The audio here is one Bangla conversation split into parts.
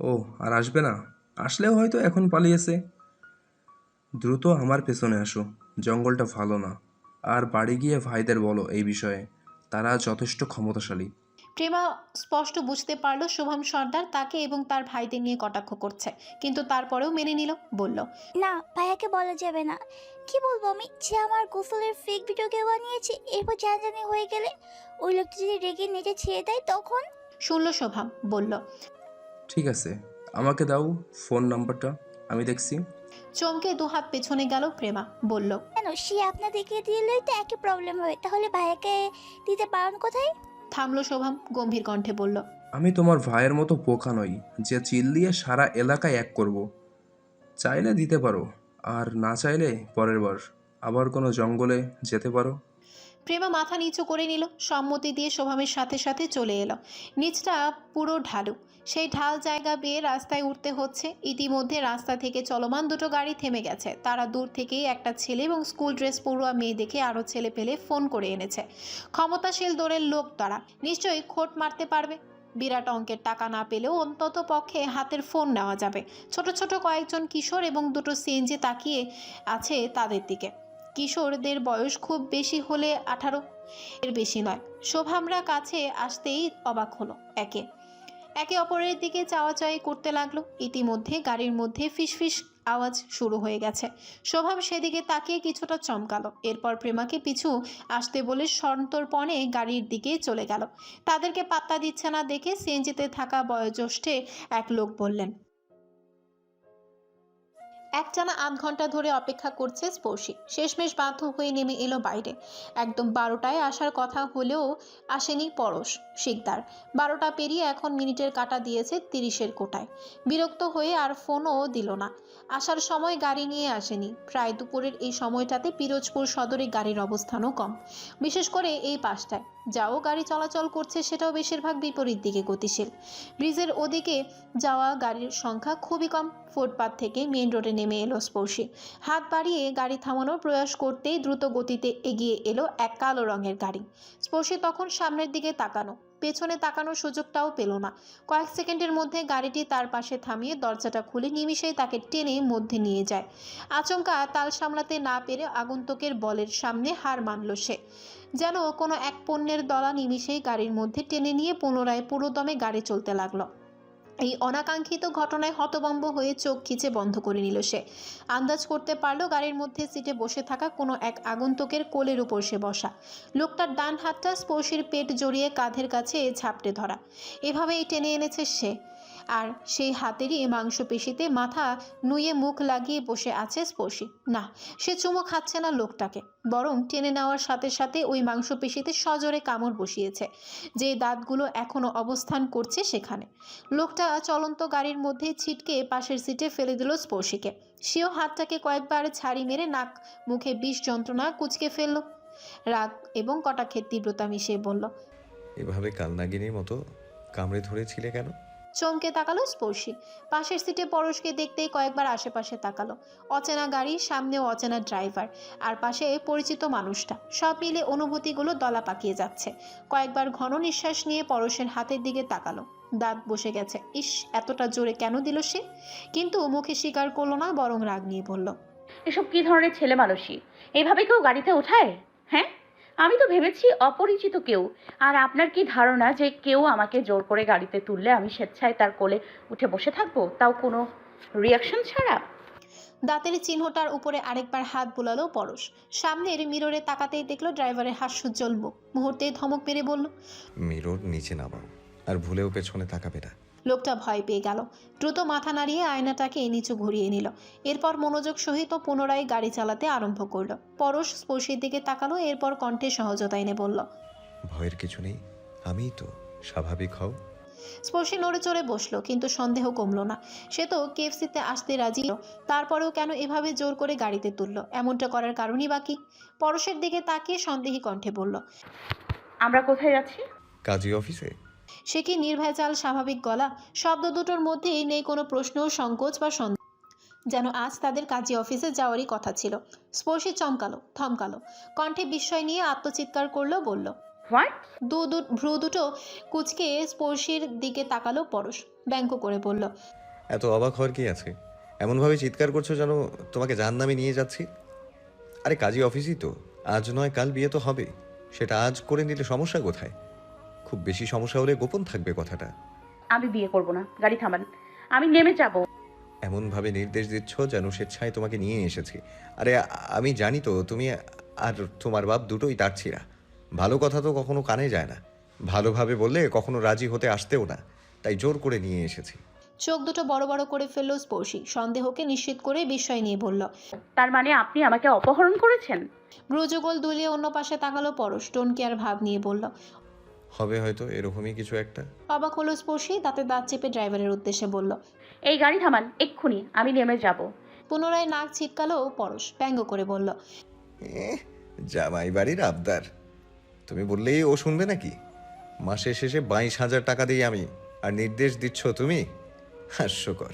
ও আর আসবে না। আসলেও হয়তো এখন পালিয়েছে। দ্রুত আমার পেছনে আসো। জঙ্গলটা ভালো না। আর বাড়ি গিয়ে ভাইদের বলো এই বিষয়ে। তারা যথেষ্ট ক্ষমতাশালী। প্রেমা স্পষ্ট বুঝতে পারল শুভম সর্দার তাকে এবং তার ভাইদের নিয়ে কটাক্ষ করছে। কিন্তু তারপরেও মেনে নিল বলল না ভাইয়াকে বলা যাবে না। কি বলব আমি? যে আমার গোসলের ফেক ভিডিও কেউ বানিয়েছে এরপর জানাজানি হয়ে গেলে ওই লোকটা যদি রেগে নিচে ছেড়ে দেয় তখন? শুনল শোভাম বলল ঠিক আছে আমাকে দাও ফোন নাম্বারটা আমি দেখছি। চমকে দু হাত পেছনে গেল প্রেমা বলল কেন সে আপনাদেরকে দিলেই তো একই প্রবলেম হবে তাহলে ভাইয়াকে দিতে পারেন কোথায়? থামলো শোভাম গম্ভীর কণ্ঠে বলল আমি তোমার ভাইয়ের মতো পোকা নই যে চিল্লিয়ে সারা এলাকায় এক করব। চাইলে দিতে পারো আর না চাইলে পরের বার আবার কোনো জঙ্গলে যেতে পারো। প্রেমা মাথা নিচু করে নিল, সম্মতি দিয়ে শোভামের সাথে সাথে চলে এলো। নিচটা পুরো ঢালু। সেই ঢাল জায়গা বেয়ে রাস্তায় উঠতে হচ্ছে। ইতিমধ্যে রাস্তা থেকে চলমান দুটো গাড়ি থেমে গেছে। তারা দূর থেকেই একটা ছেলে এবং স্কুল ড্রেস পড়ুয়া মেয়ে দেখে আরও ছেলে পেলে ফোন করে এনেছে। ক্ষমতাশীল দৌড়ের লোক তারা। নিশ্চয়ই খোট মারতে পারবে। বিরাট অঙ্কের টাকা না পেলেও অন্তত পক্ষে হাতের ফোন নেওয়া যাবে। ছোট ছোট কয়েকজন কিশোর এবং দুটো সিএনজি তাকিয়ে আছে তাদের দিকে। কিশোরদের বয়স খুব বেশি হলে আঠারো এর বেশি নয়। শোভামরা কাছে আসতেই অবাক হলো একে। একে অপরের দিকে চাওয়াচাই করতে লাগল। ইতিমধ্যে গাড়ির মধ্যে ফিসফিস আওয়াজ শুরু হয়ে গেছে। শোভাম সেদিকে তাকিয়ে কিছুটা চমকালো। এরপর প্রেমাকে পিছু আসতে বলে সন্তর্পণে গাড়ির দিকে চলে গেল। তাদেরকে পাত্তা দিচ্ছে না দেখে সিএনজিতে থাকা বয়োজ্যেষ্ঠে এক লোক বললেন একটানা আধ ঘণ্টা ধরে অপেক্ষা করছে স্পর্শী। শেষমেশ বাধ্য হয়ে নেমে এলো বাইরে। একদম বারোটায় আসার কথা হলেও আসেনি পরশ, শিকদার। বারোটা পেরিয়ে এখন মিনিটের কাটা দিয়েছে তিরিশের কোটায়। বিরক্ত হয়ে আর ফোনও দিল না। আসার সময় গাড়ি নিয়ে আসেনি। প্রায় দুপুরের এই সময়টাতে পিরোজপুর সদরে গাড়ির অবস্থানও কম। বিশেষ করে এই পাশটায় যাও গাড়ি চলাচল করছে সেটাও বেশিরভাগ বিপরীত দিকে গতিশীল। ব্রিজের ওদিকে যাওয়া গাড়ির সংখ্যা খুবই কম। ফুটপাত থেকে মেন রোডে নেমে এলো স্পর্শী। হাত বাড়িয়ে গাড়ি থামানোর প্রয়াস করতেই দ্রুত গতিতে এগিয়ে এলো এক কালো রঙের গাড়ি। স্পর্শী তখন সামনের দিকে তাকানো পেছনে তাকানোর সুযোগটাও পেল না। কয়েক সেকেন্ডের মধ্যে গাড়িটি তার পাশে থামিয়ে দরজাটা খুলে নিমিষেই তাকে টেনে মধ্যে নিয়ে যায়। আচমকা তাল সামলাতে না পেরে আগন্তুকের বলের সামনে হার মানল সে। যেন কোনো এক পণ্যের দলা নিমিশেই গাড়ির মধ্যে টেনে নিয়ে পুনরায় পুরোদমে গাড়ি চলতে লাগল। এই অনাকাঙ্ক্ষিত ঘটনায় হতবম্ব হয়ে চোখ খিচে বন্ধ করে নিল সে। আন্দাজ করতে পারল গাড়ির মধ্যে সিটে বসে থাকা কোনো এক আগন্তুকের কোলের উপর সে বসা। লোকটার ডান হাতটা স্পর্শীর পেট জড়িয়ে কাঁধের কাছে ঝাপটে ধরা। এভাবেই টেনে এনেছে সে। আর সেই হাতেরই মাংসপেশিতে মাথা নুয়ে মুখ লাগিয়ে বসে আছে স্পর্শী। না, সে চুমো খাচ্ছে না লোকটাকে, বরং টেনে নেওয়ার সাথে সাথে ওই মাংসপেশিতে সজোরে কামড় বসিয়েছে, যে দাঁতগুলো এখনও অবস্থান করছে সেখানে। লোকটা চলন্ত গাড়ির মধ্যে ছিটকে পাশের সিটে ফেলে দিল স্পর্শীকে। সেও হাতটাকে কয়েকবার ছাড়ি মেরে নাক মুখে বিষ যন্ত্রণা কুচকে ফেলল। রাগ এবং কটাক্ষের তীব্রতা মিশিয়ে বলল, এভাবে কালনাগিনীর মতো কামড়ে ধরেছিলে কেন? চমকে তাকালো স্পর্শী। পাশের সিটে পরশকে দেখতেই কয়েকবার আশেপাশে তাকালো। অচেনা গাড়ি, সামনেও অচেনা ড্রাইভার, আর পাশে পরিচিত মানুষটা। সব মিলে অনুভূতিগুলো দলা পাকিয়ে যাচ্ছে। কয়েকবার ঘন নিঃশ্বাস নিয়ে পরশের হাতের দিকে তাকালো। দাঁত বসে গেছে। ইস, এতটা জোরে কেন দিল সে? কিন্তু মুখে স্বীকার করল না, বরং রাগ নিয়ে বলল, এসব কি ধরনের ছেলে মানুষই এইভাবে কেউ গাড়িতে ওঠায়? হ্যাঁ? আমি তো ভেবেছি অপরিচিত কেউ। আর আপনার কি ধারণা যে কেউ আমাকে জোর করে গাড়িতে তুললে আমি স্বেচ্ছায় তার কোলে উঠে বসে থাকব? তাও কোনো রিয়াকশন ছাড়া? দাঁতের চিহ্নটার উপরে আরেকবার হাত বুলালো পরশ। সামনের মিররে তাকাতেই দেখল ড্রাইভারের হাস্যোজ্জ্বল মুখ। মুহূর্তেই ধমক মেরে বলল মিরর নিচে নামাও আর ভুলেও পেছনে তাকাবে না। লোকটা ভয় পেয়ে গেল। দ্রুত মাথা নাড়িয়ে আয়নাটাকে নিচু ঘুরিয়ে নিল। এরপর মনোযোগ সহিত পুনরায় গাড়ি চালাতে আরম্ভ করল। পরশ স্পর্শের দিকে তাকালো এরপর কণ্ঠে সহজতা এনে বলল ভয়ের কিছু নেই আমিই তো স্বাভাবিক হও। স্পর্শী নড়ে চড়ে বসল কিন্তু সন্দেহ কমলো না। সে তো কেএফসিতে আসতে রাজি তারপরেও কেন এভাবে জোর করে গাড়িতে তুললো? এমনটা করার কারণই বাকি পরশের দিকে তাকিয়ে সন্দেহী কণ্ঠে বলল আমরা কোথায় যাচ্ছি? কাজী অফিসে? সে কি নির্ভেজাল স্বাভাবিক গলা? শব্দ দুটোর মধ্যেই নেই কোনো প্রশ্ন সংকোচ বা সন্দেহ। যেন আজ তাদের কাজী অফিসে যাওয়ারই কথা ছিল। স্পর্শী চমকালো থমকালো। কণ্ঠে বিস্ময় নিয়ে আত্মচিৎকার করল বলল দু দু ভ্রু দুটো কুচকে স্পর্শীর দিকে তাকালো পরশ ব্যঙ্গ করে বলল এত অবাক হওয়ার কি আছে? এমনভাবে চিৎকার করছ যেন তোমাকে জাহান নামে নিয়ে যাচ্ছি? আরে কাজী অফিসই তো। আজ নয় কাল বিয়ে তো হবে। সেটা আজ করে নিলে সমস্যা কোথায়? খুব বেশি সমস্যা হলে গোপন থাকবে কথাটা। আমি বিয়ে করব না গাড়ি থামান। আমি নেমে যাব। এমনভাবে নির্দেশ দিচ্ছ যেন স্বেচ্ছায় তোমাকে নিয়ে এসেছি। আরে আমি জানি তো তুমি আর তোমার বাপ দুটোই তারছিরা ভালো কথা তো কখনো কানে যায় না। ভালোভাবে বললে কখনো রাজি হতে আসতেও না। তাই জোর করে নিয়ে এসেছি। চোখ দুটো বড় বড় করে ফেলল স্পর্শী। সন্দেহকে নিশ্চিত করে বিস্ময় নিয়ে বলল তার মানে আপনি আমাকে অপহরণ করেছেন? ব্রুজগোল দুলিয়ে অন্য পাশে তাকালো পরশ। টোন কেয়ার ভাব নিয়ে বলল হবে হয়তো এরকমই কিছু একটা। অবাক হলো স্পর্শী তাতে দাঁত চেপে ড্রাইভারের উদ্দেশ্যে বলল এই গাড়ি থামান এক্ষুনি আমি নেমে যাব। পুনরায় নাক ছিটকালো পরশ ব্যঙ্গ করে বলল এ, জামাই বাড়ির আবদার। তুমি বললেই ও শুনবে নাকি? মাসের শেষে বাইশ হাজার টাকা দিই আমি আর নির্দেশ দিচ্ছ তুমি? হাস্যকর।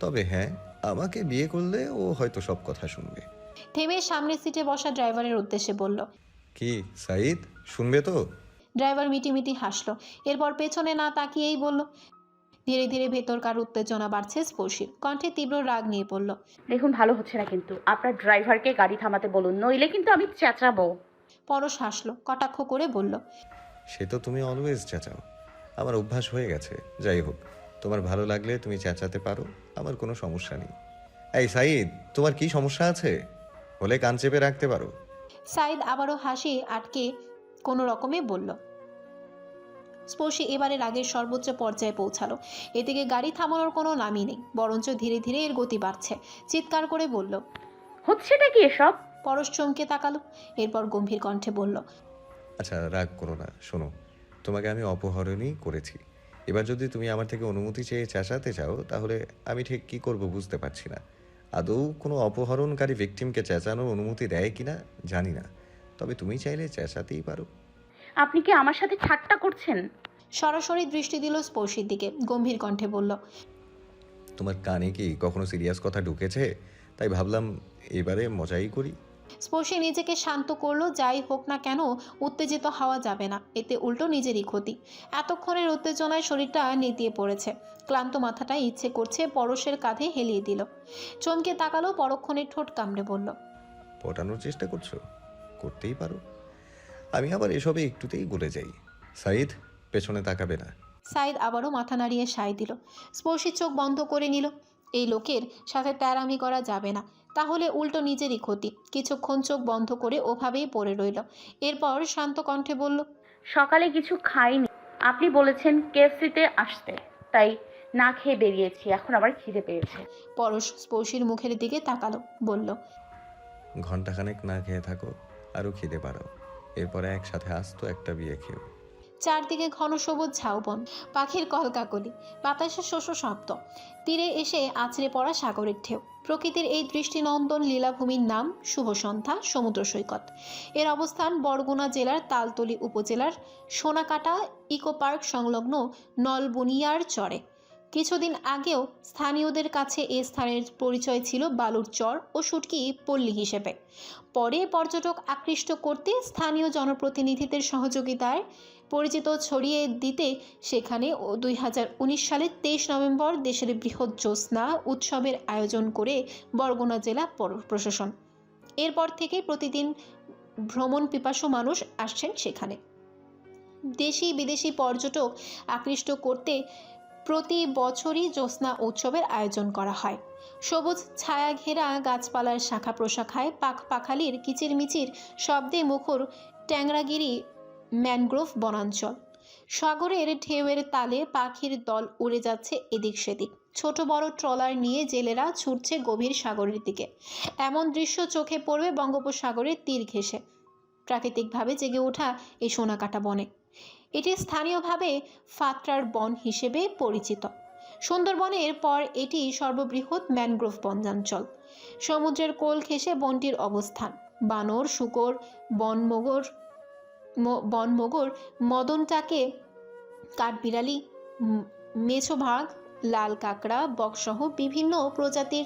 তবে হ্যাঁ আমাকে বিয়ে করলে ও হয়তো সব কথা শুনবে। থেমে সামনের সিটে বসা ড্রাইভারের উদ্দেশ্যে বলল কি সাইদ শুনবে তো? ড্রাইভার মিটিমিটি হাসলো। এরপর পেছনে না তাকিয়েই বলল ধীরে ধীরে ভেতরকার উত্তেজনা বাড়ছে স্পর্শীর কণ্ঠে তীব্র রাগ নিয়ে পড়ল দেখুন ভালো হচ্ছে না কিন্তু। আপনার ড্রাইভারকে গাড়ি থামাতে বলুন নইলে কিন্তু আমি চেঁচাবো। পরশ হাসলো কটাক্ষ করে বলল সে তো তুমি অলওয়েজ চেঁচাও। আমার অভ্যাস হয়ে গেছে যাই হোক। তোমার ভালো লাগলে তুমি চেঁচাতে পারো আমার কোনো সমস্যা নেই। এই সাইদ তোমার কি সমস্যা আছে? হলে কান চেপে রাখতে পারো। সাইদ আবারও হাসি আটকে কোনো রকমে বলল স্পর্শী এবারে রাগের সর্বোচ্চ পর্যায়ে পৌঁছালো। এদিকে গাড়ি থামানোর কোনো নামই নেই বরঞ্চ ধীরে ধীরে এর গতি বাড়ছে। চিৎকার করে বলল হচ্ছেটা কি এসব? পরশ চমকে তাকালো এরপর গম্ভীর কণ্ঠে বলল আচ্ছা রাগ করো না শোনো তোমাকে আমি অপহরণই করেছি। এবার যদি তুমি আমার থেকে অনুমতি চেয়ে চেঁচাতে চাও তাহলে আমি ঠিক কি করব বুঝতে পারছি না। আদৌ কোনো অপহরণকারী ভিকটিমকে চেঁচানোর অনুমতি দেয় কিনা জানি না। তবে তুমি চাইলে চেঁচাতেই পারো। আপনি কি আমার সাথে ঠাট্টা করছেন? সরাসরি দৃষ্টি দিল স্পর্শীর দিকে গম্ভীর কণ্ঠে বলল তোমার কানে কি কখনো সিরিয়াস কথা ঢুকেছে? তাই ভাবলাম এবারে মজাই করি। স্পর্শী নিজেকে শান্ত করল যাই হোক না কেন উত্তেজিত হওয়া যাবে না। এতে উল্টো নিজেরই ক্ষতি। এতক্ষণের উত্তেজনায় শরীরটা নেতিয়ে পড়েছে। ক্লান্ত মাথাটা ইচ্ছে করছে পরশের কাঁধে হেলিয়ে দিল। চমকে তাকালো পরক্ষণে ঠোঁট কামড়ে বলল পটানোর চেষ্টা করছ? করতেই পারো। আমি আবার এসবে একটুতেই গলে যাই। সাইদ পেছনে তাকাবে না। সাইদ আবারও মাথা নাড়িয়ে সায় দিল। স্পর্শী চোখ বন্ধ করে নিল। এই লোকের সাথে তেরামি করা যাবে না। তাহলে উল্টো নিজেরই ক্ষতি। কিছুক্ষণ চোখ বন্ধ করে ওভাবেই পড়ে রইল। এরপর শান্ত কণ্ঠে বলল সকালে কিছু খাইনি। আপনি বলেছেন কেএফসিতে আসতে। তাই না খেয়ে বেরিয়েছি। এখন আবার খিদে পেয়েছে। পরশ স্পর্শীর মুখের দিকে তাকালো। বলল ঘন্টাখানেক না খেয়ে থাকো। আরও খিদে পারাও এরপরে একসাথে আসতো একটা বিয়ে খেও চারদিকে ঘন সবুজ ঝাউবন, পাখির কলকাকলি, বাতাসে শস্য শব্দ। তীরে এসে আছড়ে পড়া সাগরের ঢেউ। প্রকৃতির এই দৃষ্টিনন্দন লীলাভূমির নাম শুভ সন্ধ্যা, সমুদ্র সৈকত। এর অবস্থান বরগুনা জেলার তালতলি উপজেলার সোনাকাটা ইকো পার্ক সংলগ্ন নলবুনিয়ার চরে। কিছুদিন আগেও স্থানীয়দের কাছে এ স্থানের পরিচয় ছিল বালুর চর ও সুটকি পল্লী হিসেবে। পরে পর্যটক আকৃষ্ট করতে স্থানীয় জনপ্রতিনিধিদের সহযোগিতায় পরিচিত ছড়িয়ে দিতে সেখানে দুই হাজার উনিশ সালের তেইশ নভেম্বর দেশের বৃহৎ জ্যোৎস্না উৎসবের আয়োজন করে বরগুনা জেলা প্রশাসন। এরপর থেকে প্রতিদিন ভ্রমণ পিপাসু মানুষ আসছেন সেখানে। দেশি বিদেশি পর্যটক আকৃষ্ট করতে প্রতি বছরই জ্যোৎস্না উৎসবের আয়োজন করা হয়। সবুজ ছায়া ঘেরা গাছপালার শাখা প্রশাখায় পাখ পাখালির কিচিরমিচির শব্দে মুখর ট্যাংরাগিরি ম্যানগ্রোভ বনাঞ্চল। সাগরের ঢেউয়ের তালে পাখির দল উড়ে যাচ্ছে এদিক সেদিক। ছোট বড় ট্রলার নিয়ে জেলেরা ছুটছে গভীর সাগরের দিকে। এমন দৃশ্য চোখে পড়বে বঙ্গোপসাগরের তীর ঘেঁষে। প্রাকৃতিকভাবে জেগে ওঠা এই সোনাকাটা বনে। এটি স্থানীয়ভাবে ফাত্রার বন হিসেবে পরিচিত। সুন্দরবনের পর এটি সর্ববৃহৎ ম্যানগ্রোভ বনাঞ্চল। সমুদ্রের কোল ঘেঁষে বনটির অবস্থান। বানর, শুকর, বনমগর বনমগর, মদনটাকে কাঠবিড়ালি মেছোভাগ, লাল কাঁকড়া, বকসহ বিভিন্ন প্রজাতির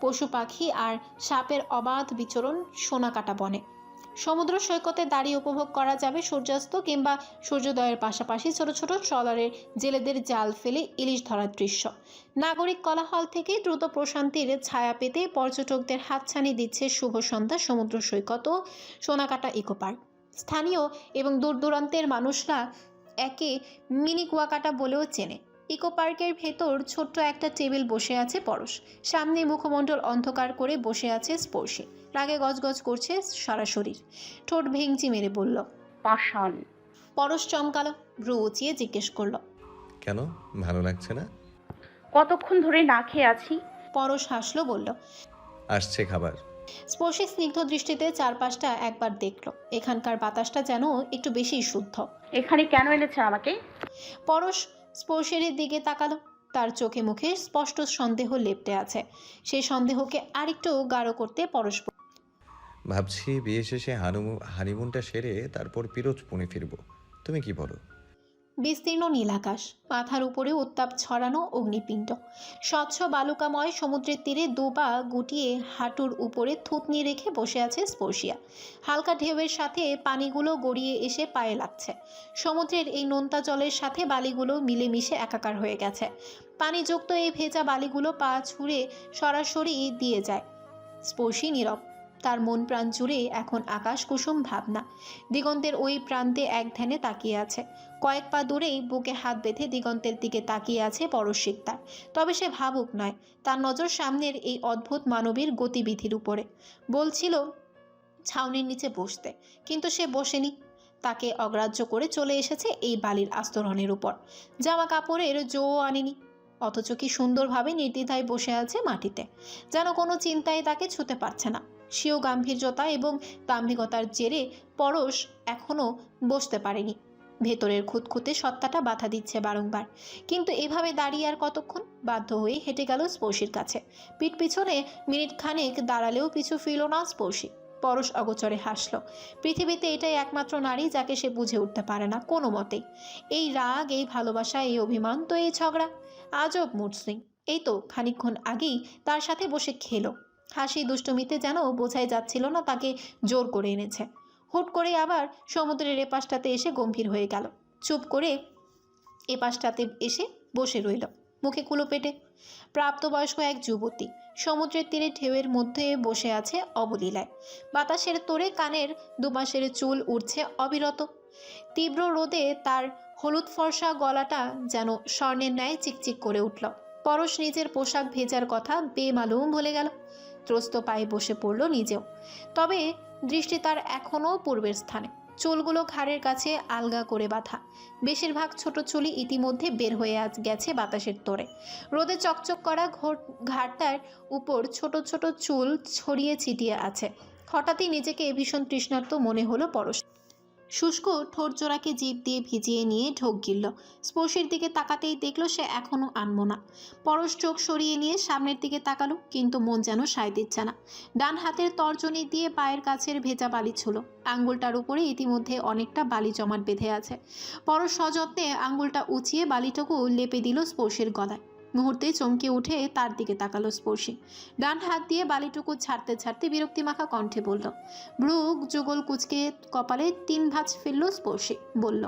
পশু পাখি আর সাপের অবাধ বিচরণ সোনাকাটা বনে। সমুদ্র সৈকতে দাঁড়িয়ে উপভোগ করা যাবে সূর্যাস্ত কিংবা সূর্যোদয়ের পাশাপাশি ছোট ছোট ট্রলারের জেলেদের জাল ফেলে ইলিশ ধরার দৃশ্য। নাগরিক কলাহল থেকে দ্রুত প্রশান্তির ছায়া পেতে পর্যটকদের হাতছানি দিচ্ছে শুভ সন্ধ্যা সমুদ্র সৈকত ও সোনাকাটা ইকো পার্ক স্থানীয় এবং দূর দূরান্তের মানুষরা একে মিনি কুয়াকাটা বলেও চেনে। ইকো পার্কের ভেতর ছোট্ট একটা টেবিল বসে আছে পরশ। সামনে মুখমণ্ডল অন্ধকার করে বসে আছে স্পর্শী। রাগে গজগজ করছে সারা শরীর। ঠোঁট ভেঙচি মেরে বলল পাষাণ। পরশ চমকালো ভ্রু উঁচিয়ে জিজ্ঞেস করল কেন? ভালো লাগছে না? কতক্ষণ ধরে না খেয়ে আছি? পরশ হাসলো বলল আসছে খাবার। স্পর্শী স্নিগ্ধ দৃষ্টিতে চারপাশটা একবার দেখল। এখানকার বাতাসটা যেন একটু বেশি শুদ্ধ। এখানে কেন এনেছে আমাকে? পরশ স্পর্শের দিকে তাকালো। তার চোখে মুখে স্পষ্ট সন্দেহ লেপটে আছে। সেই সন্দেহকে আরেকটু গাঢ় করতে পরস্পর ভাবছি বিয়ে শেষে হানুমু হানিমুনটা সেরে তারপর পিরোজপুনে ফিরবো। তুমি কি বলো? বিস্তীর্ণ নীলাকাশ, মাথার উপরে উত্তাপ ছড়ানো অগ্নিপিণ্ড। স্বচ্ছ বালুকাময় সমুদ্রের তীরে দুপা গুটিয়ে হাঁটুর উপরে থুতনি রেখে বসে আছে স্পর্শিয়া। হালকা ঢেউয়ের সাথে পানিগুলো গড়িয়ে এসে পায়ে লাগছে। সমুদ্রের এই নোনতা জলের সাথে বালিগুলো মিলেমিশে একাকার হয়ে গেছে। পানিযুক্ত এই ভেজা বালিগুলো পা ছুঁড়ে সরাসরি দিয়ে যায়। স্পর্শী নীরব। তার মন প্রাণ জুড়ে এখন আকাশ কুসুম ভাবনা। দিগন্তের ওই প্রান্তে এক ধ্যানে তাকিয়ে আছে। কয়েক পা দূরেই বুকে হাত বেঁধে দিগন্তের দিকে তাকিয়ে আছে পরশিকদার তবে সে ভাবুক নয়, তার নজর সামনের এই অদ্ভুত মানবীর গতিবিধির উপরে। বলছিল, ছাউনির নিচে বসতে। কিন্তু সে বসেনি। তাকে অগ্রাহ্য করে চলে এসেছে এই বালির আস্তরণের উপর। জামা কাপড়ের জো আনেনি। অথচ কি সুন্দরভাবে নির্দ্বিধায় বসে আছে মাটিতে। যেন কোনো চিন্তায় তাকে ছুতে পারছে না। স্বীয় গাম্ভীর্যতা এবং দাম্ভিকতার জেরে পরশ এখনও বসতে পারেনি। ভেতরের খুঁতখুঁতে সত্তাটা বাধা দিচ্ছে বারংবার। কিন্তু এভাবে দাঁড়িয়ে আর কতক্ষণ? বাধ্য হয়ে হেঁটে গেল স্পর্শীর কাছে। পিঠ পিছনে মিনিট খানেক দাঁড়ালেও পিছু ফিরল না স্পর্শী। পরশ অগোচরে হাসল। পৃথিবীতে এটাই একমাত্র নারী যাকে সে বুঝে উঠতে পারে না কোনো মতেই। এই রাগ, এই ভালোবাসা, এই অভিমান তো এই ঝগড়া। আজব মুডসিং এই তো খানিকক্ষণ আগেই তার সাথে বসে খেলো। হাসি দুষ্টমিতে যেন বোঝাই যাচ্ছিল না তাকে জোর করে এনেছে। হুট করে আবার সমুদ্রের এপাশটাতে এসে গম্ভীর হয়ে গেল। চুপ করে এপাশটাতে এসে বসে রইল, মুখে কুলো পেটে। প্রাপ্তবয়স্ক এক যুবতী সমুদ্রের তীরে ঢেউয়ের মধ্যে বসে আছে অবলীলায়। বাতাসের তোরে কানের দুপাশের চুল উঠছে অবিরত। তীব্র রোদে তার হলুদ ফর্সা গলাটা যেন স্বর্ণের ন্যায় চিকচিক করে উঠল। পরশ নিজের পোশাক ভেজার কথা বেমালুম ভুলে গেল। ত্রস্ত পায়ে বসে পড়ল নিজেও। তবে দৃষ্টি তার এখনও পূর্বের স্থানে। চুলগুলো ঘাড়ের কাছে আলগা করে বাঁধা। বেশিরভাগ ছোট চুলি ইতিমধ্যে বের হয়ে আজ গেছে বাতাসের তোরে। রোদে চকচক করা ঘোর ঘাটটার উপর ছোট ছোট চুল ছড়িয়ে ছিটিয়ে আছে। হঠাৎই নিজেকে ভীষণ তৃষ্ণার্ত মনে হলো পরশ শুষ্ক ঠোঁট জোড়াকে জিভ দিয়ে ভিজিয়ে নিয়ে ঢোক গিলল। স্পর্শের দিকে তাকাতেই দেখল সে এখনও আনমো না। পরশ চোখ সরিয়ে নিয়ে সামনের দিকে তাকালো, কিন্তু মন যেন সায় দিচ্ছে না। ডান হাতের তর্জনী দিয়ে পায়ের কাছের ভেজা বালি ছিল। আঙ্গুলটার উপরে ইতিমধ্যে অনেকটা বালি জমাট বেঁধে আছে। পরশ সযত্নে আঙ্গুলটা উঁচিয়ে বালিটুকু লেপে দিল স্পর্শের গলায়। মুহূর্তে চমকে উঠে তার দিকে তাকালো স্পর্শী। ডান হাত দিয়ে বালিটুকু ছাড়তে ছাড়তে বিরক্তি মাখা কণ্ঠে বলল ভ্রুক যুগল কুচকে কপালে তিন ভাঁজ ফেলল স্পর্শী, বলল।